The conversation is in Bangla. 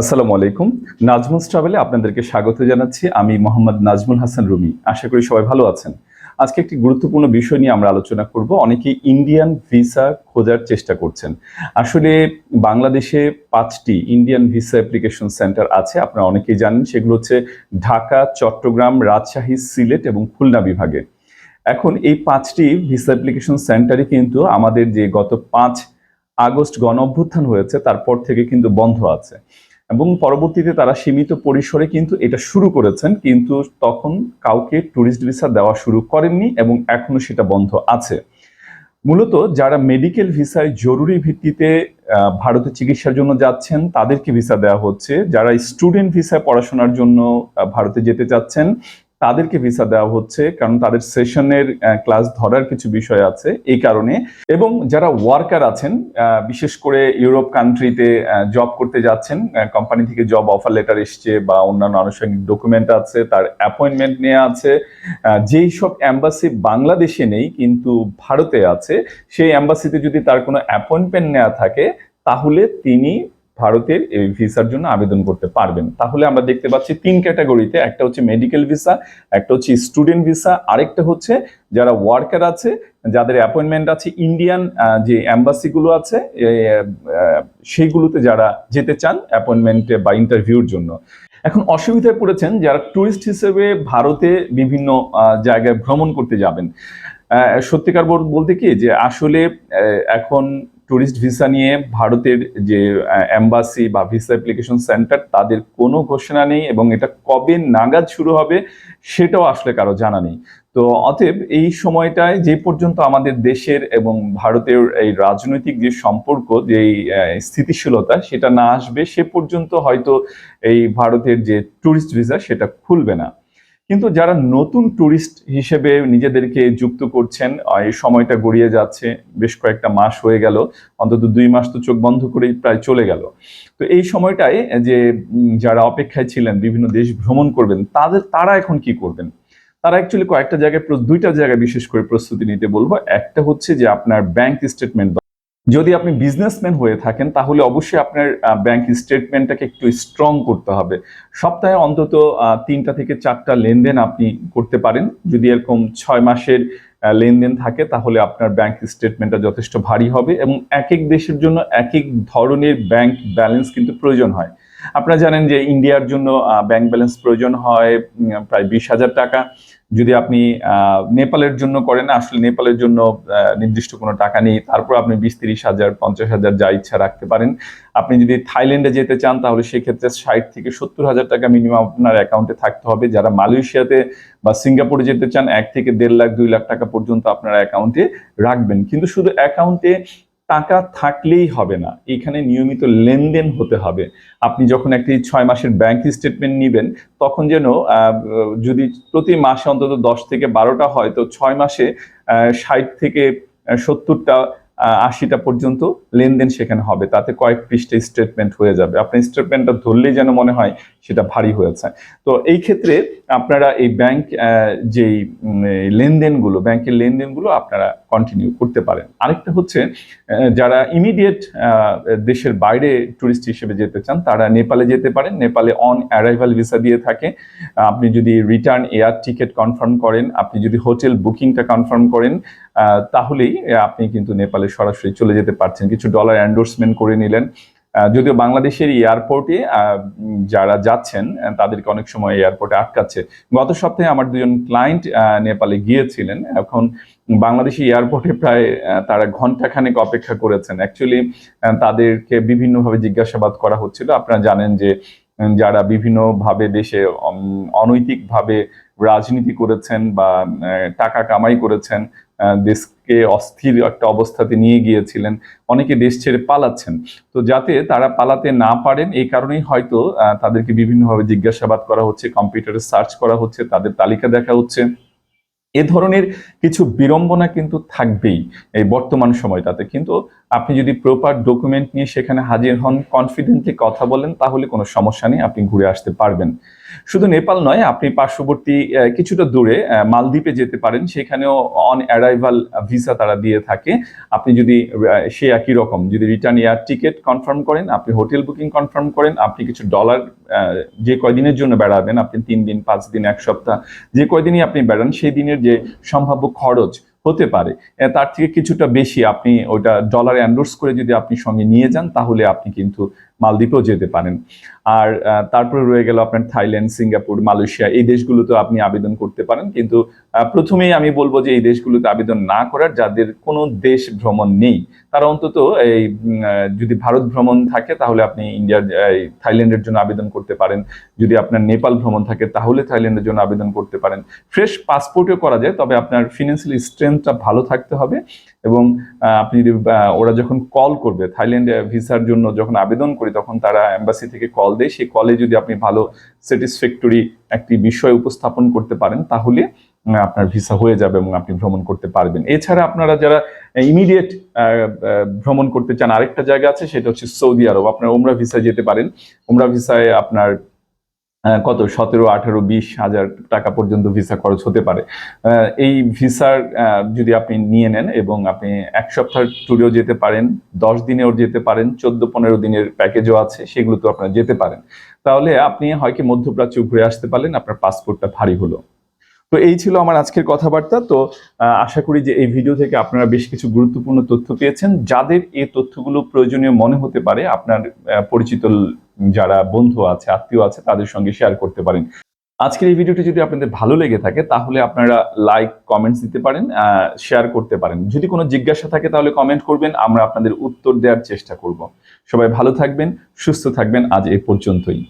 আসসালামু আলাইকুম। নাজমুল ট্রাভেলে আপনাদেরকে স্বাগত জানাচ্ছি। আমি মোহাম্মদ নাজমুল হাসান রুমি। আশা করি সবাই ভালো আছেন। আজকে একটি গুরুত্বপূর্ণ বিষয় নিয়ে আমরা আলোচনা করব। অনেকে ইন্ডিয়ান ভিসা খোঁজার চেষ্টা করছেন। আসলে বাংলাদেশে পাঁচটি ইন্ডিয়ান ভিসা অ্যাপ্লিকেশন সেন্টার আছে। আপনারা অনেকেই জানেন, সেগুলো হচ্ছে ঢাকা, চট্টগ্রাম, রাজশাহী, সিলেট এবং খুলনা বিভাগে। এখন এই পাঁচটি ভিসা অ্যাপ্লিকেশন সেন্টারে কিন্তু আমাদের যে গত পাঁচ আগস্ট গণ অভ্যুত্থান হয়েছে, তারপর থেকে কিন্তু বন্ধ আছে। এবং পরবর্তীতে তারা সীমিত পরিসরে কিন্তু এটা শুরু করেছেন, কিন্তু তখন কাউকে ট্যুরিস্ট ভিসা দেওয়া শুরু করেননি এবং এখনও সেটা বন্ধ আছে। মূলত যারা মেডিকেল ভিসায় জরুরি ভিত্তিতে ভারতে চিকিৎসার জন্য যাচ্ছেন, তাদেরকে ভিসা দেওয়া হচ্ছে। যারা স্টুডেন্ট ভিসায় পড়াশোনার জন্য ভারতে যেতে চাচ্ছেন তাদেরকে ভিসা দেওয়া হচ্ছে, কারণ তাদের সেশনের ক্লাস ধরার কিছু বিষয় আছে এই কারণে। এবং যারা ওয়ার্কার আছেন বিশেষ করে ইউরোপ কান্ট্রিতে জব করতে যাচ্ছেন কোম্পানি থেকে জব অফার লেটার এসছে বা অন্যান্য আনুষঙ্গিক ডকুমেন্ট আছে, তার অ্যাপয়েন্টমেন্ট নেওয়া আছে যেই সব অ্যাম্বাসি বাংলাদেশে নেই, কিন্তু ভারতে আছে, সেই অ্যাম্বাসিতে যদি তার কোনো অ্যাপয়েন্টমেন্ট নেওয়া থাকে, তাহলে তিনি ভারতের এই ভিসার জন্য আবেদন করতে পারবেন। তাহলে আমরা দেখতে পাচ্ছি তিন ক্যাটাগরিতে, একটা হচ্ছে মেডিকেল ভিসা একটা হচ্ছে স্টুডেন্ট ভিসা আরেকটা হচ্ছে যারা ওয়ার্কার আছে, যাদের অ্যাপয়েন্টমেন্ট আছে ইন্ডিয়ান যে অ্যাম্বাসিগুলো আছে সেইগুলোতে যারা যেতে চান অ্যাপয়েন্টমেন্টে বা ইন্টারভিউর জন্য। এখন অসুবিধায় পড়েছেন যারা টুরিস্ট হিসেবে ভারতে বিভিন্ন জায়গায় ভ্রমণ করতে যাবেন। সত্যিকার বল- বলতে কি যে আসলে এখন টুরিস্ট ভিসা নিয়ে ভারতের যে অ্যাম্বাসি বা ভিসা অ্যাপ্লিকেশন সেন্টার তাদের কোনো ঘোষণা নেই এবং এটা কবে নাগাদ শুরু হবে সেটাও আসলে কারও জানা নেই। তো অতএব এই সময়টায় যে পর্যন্ত আমাদের দেশের এবং ভারতের এই রাজনৈতিক যে সম্পর্ক, যে স্থিতিশীলতা সেটা না আসবে, সে পর্যন্ত হয়তো এই ভারতের যে ট্যুরিস্ট ভিসা সেটা খুলবে না। কিন্তু যারা নতুন ট্যুরিস্ট হিসেবে নিজেদেরকে যুক্ত করছেন এই সময়টা গড়িয়ে যাচ্ছে, বেশ কয়েকটা মাস হয়ে গেল, অন্তত দুই মাস তো চোখ বন্ধ করেই প্রায় চলে গেল। তো এই সময়টায় যে যারা অপেক্ষায় ছিলেন, বিভিন্ন দেশ ভ্রমণ করবেন, তাদের, তারা এখন কি করবেন? তারা অ্যাকচুয়ালি কয়েকটা জায়গায়, দুইটা জায়গায় বিশেষ করে প্রস্তুতি নিতে বলব। একটা হচ্ছে যে আপনার ব্যাংক স্টেটমেন্ট যদি আপনি বিজনেসম্যান হয়ে থাকেন, তাহলে অবশ্যই আপনার ব্যাংক স্টেটমেন্টটাকে একটু স্ট্রং করতে হবে। সপ্তাহে অন্তত তিনটা থেকে চারটা লেনদেন আপনি করতে পারেন। যদি এরকম ছয় মাসের লেনদেন থাকে, তাহলে আপনার ব্যাংক স্টেটমেন্টটা যথেষ্ট ভারী হবে এবং এক এক দেশের জন্য এক এক ধরনের ব্যাংক ব্যালেন্স কিন্তু প্রয়োজন হয়। আপনারা জানেন যে ইন্ডিয়ার জন্য ব্যাংক ব্যালেন্স প্রয়োজন হয় প্রায় বিশ হাজার টাকা। যদি আপনি নেপালের জন্য করেন, আসলে নেপালের জন্য নির্দিষ্ট কোনো টাকা নেই। তারপর আপনি বিশ, তিরিশ হাজার, পঞ্চাশ হাজার যা ইচ্ছা রাখতে পারেন। আপনি যদি থাইল্যান্ডে যেতে চান, তাহলে সেক্ষেত্রে ষাট থেকে সত্তর হাজার টাকা মিনিমাম আপনার অ্যাকাউন্টে থাকতে হবে। যারা মালয়েশিয়াতে বা সিঙ্গাপুরে যেতে চান, এক থেকে দেড় লাখ, দুই লাখ টাকা পর্যন্ত আপনার অ্যাকাউন্টে রাখবেন। কিন্তু শুধু অ্যাকাউন্টে টাকা থাকলেই হবে না। এখানে নিয়মিত লেনদেন হতে হবে। আপনি যখন একটি ছয় মাসের ব্যাংক স্টেটমেন্ট নেবেন, তখন যেন যদি প্রতি মাসে অন্তত দশ থেকে বারোটা হয়, তো ছয় মাসে ষাট থেকে সত্তরটা আশিটা পর্যন্ত লেনদেন সেখানে হবে। তাতে কয়েক পৃষ্ঠে স্টেটমেন্ট হয়ে যাবে। আপনি স্টেটমেন্টটা ধরলেই যেন মনে হয় সেটা ভারী হয়েছে। তো এই ক্ষেত্রে আপনারা এই ব্যাংক যেই লেনদেনগুলো ব্যাংকের লেনদেনগুলো আপনারা কন্টিনিউ করতে পারেন। আরেকটা হচ্ছে যারা ইমিডিয়েট দেশের বাইরে টুরিস্ট হিসেবে যেতে চান, তারা নেপালে যেতে পারেন। নেপালে অন অ্যারাইভাল ভিসা দিয়ে থাকে। আপনি যদি রিটার্ন এয়ার টিকিট কনফার্ম করেন, আপনি যদি হোটেল বুকিংটা কনফার্ম করেন তাহলেই আপনি কিন্তু নেপালে সরাসরি চলে যেতে পারছেন। কিছু ডলার এন্ডোর্সমেন্ট করে নিলেন। যদিও বাংলাদেশের এয়ারপোর্টে যারা যাচ্ছেন তাদেরকে অনেক সময় এয়ারপোর্টে আটকাচ্ছে। গত সপ্তাহে আমার দুজন ক্লায়েন্ট নেপালে গিয়েছিলেন। এখন বাংলাদেশি এয়ারপোর্টে প্রায় তারা ঘন্টাখানেক অপেক্ষা করেছেন। অ্যাকচুয়ালি তাদেরকে বিভিন্নভাবে জিজ্ঞাসাবাদ করা হচ্ছিল। আপনারা জানেন যে যারা বিভিন্নভাবে দেশে অনৈতিকভাবে রাজনীতি করেছেন বা টাকা কামাই করেছেন দেশকে অস্থির একটা অবস্থাতে নিয়ে গিয়েছিলেন। অনেকে দেশ ছেড়ে পালাচ্ছেন। তো যাতে তারা পালাতে না পারেন, এই কারণেই হয়তো তাদেরকে বিভিন্নভাবে জিজ্ঞাসাবাদ করা হচ্ছে কম্পিউটারে সার্চ করা হচ্ছে, তাদের তালিকা দেখা হচ্ছে। এ ধরনের কিছু বিড়ম্বনা কিন্তু থাকবেই এই বর্তমান সময়টাতে। কিন্তু আপনি যদি প্রপার ডকুমেন্ট নিয়ে সেখানে হাজির হন কনফিডেন্টলি কথা বলেন, তাহলে কোনো সমস্যা নেই, আপনি ঘুরে আসতে পারবেন। শুধু নেপাল নয়, আপনি পার্শ্ববর্তী কিছুটা দূরে মালদ্বীপে যেতে পারেন। সেখানেও অন অ্যারাইভাল ভিসা তারা দিয়ে থাকে। আপনি যদি সে একই রকম, যদি রিটার্ন এয়ার টিকিট কনফার্ম করেন, আপনি হোটেল বুকিং কনফার্ম করেন, আপনি কিছু ডলার যে কয়দিনের জন্য বেড়াবেন, আপনি তিন দিন, পাঁচ দিন, এক সপ্তাহ, যে কয়দিনই আপনি বেড়ান, সেই দিনের যে সম্ভাব্য খরচ হতে পারে তার থেকে কিছুটা বেশি আপনি ওটা ডলার অ্যান্ডোর্স করে যদি আপনি সঙ্গে নিয়ে যান, তাহলে আপনি কিন্তু মালদ্বীপেও যেতে পারেন। আর তারপরে রয়ে গেল আপনার থাইল্যান্ড, সিঙ্গাপুর, মালয়েশিয়া, এই দেশগুলোতে আপনি আবেদন করতে পারেন। কিন্তু প্রথমেই আমি বলব যে এই দেশগুলোতে আবেদন না করার যাদের কোনো দেশ ভ্রমণ নেই, তারা অন্তত এই যদি ভারত ভ্রমণ থাকে তাহলে আপনি ইন্ডিয়ার থাইল্যান্ডের জন্য আবেদন করতে পারেন। যদি আপনার নেপাল ভ্রমণ থাকে তাহলে থাইল্যান্ডের জন্য আবেদন করতে পারেন। ফ্রেশ পাসপোর্টও করা যায়, তবে আপনার ফিনান্সিয়াল স্ট্রেংথটা ভালো থাকতে হবে। এবং আপনি ওরা যখন কল করবে, থাইল্যান্ড ভিসার জন্য যখন আবেদন করি, তখন তারা এম্বাসি থেকে কল দেয়। সেই কলে যদি আপনি ভালো স্যাটিসফ্যাক্টরি একটি বিষয় উপস্থাপন করতে পারেন, তাহলে আপনার ভিসা হয়ে যাবে এবং আপনি ভ্রমণ করতে পারবেন। এছাড়া আপনারা যারা ইমিডিয়েট ভ্রমণ করতে চান, আরেকটা জায়গা আছে, সেটা হচ্ছে সৌদি আরব। আপনার ওমরা ভিসায় যেতে পারেন। ওমরা ভিসায় আপনার কত? সতেরো, আঠারো, বিশ হাজার টাকা পর্যন্ত ভিসা খরচ হতে পারে। এই ভিসার যদি আপনি নিয়ে নেন এবং আপনি এক সপ্তাহ ট্যুরেও যেতে পারেন, দশ দিনেও যেতে পারেন, চোদ্দ, পনেরো দিনের প্যাকেজও আছে, সেগুলো তো আপনারা যেতে পারেন। তাহলে আপনি হয় কি মধ্যপ্রাচ্য ঘুরে আসতে পারলেন, আপনার পাসপোর্টটা ভারী হলো। তো এই ছিল আমার আজকের কথাবার্তা। তো আশা করি যে এই ভিডিও থেকে আপনারা বেশ কিছু গুরুত্বপূর্ণ তথ্য পেয়েছেন। যাদের এই তথ্যগুলো প্রয়োজনীয় মনে হতে পারে, আপনার পরিচিত যারা বন্ধু আছে, আত্মীয় আছে, তাদের সঙ্গে শেয়ার করতে পারেন। আজকের এই ভিডিওটি যদি আপনাদের ভালো লেগে থাকে, তাহলে আপনারা লাইক কমেন্টস দিতে পারেন শেয়ার করতে পারেন। যদি কোনো জিজ্ঞাসা থাকে, তাহলে কমেন্ট করবেন, আমরা আপনাদের উত্তর দেওয়ার চেষ্টা করব। সবাই ভালো থাকবেন, সুস্থ থাকবেন, আজ এ পর্যন্তই।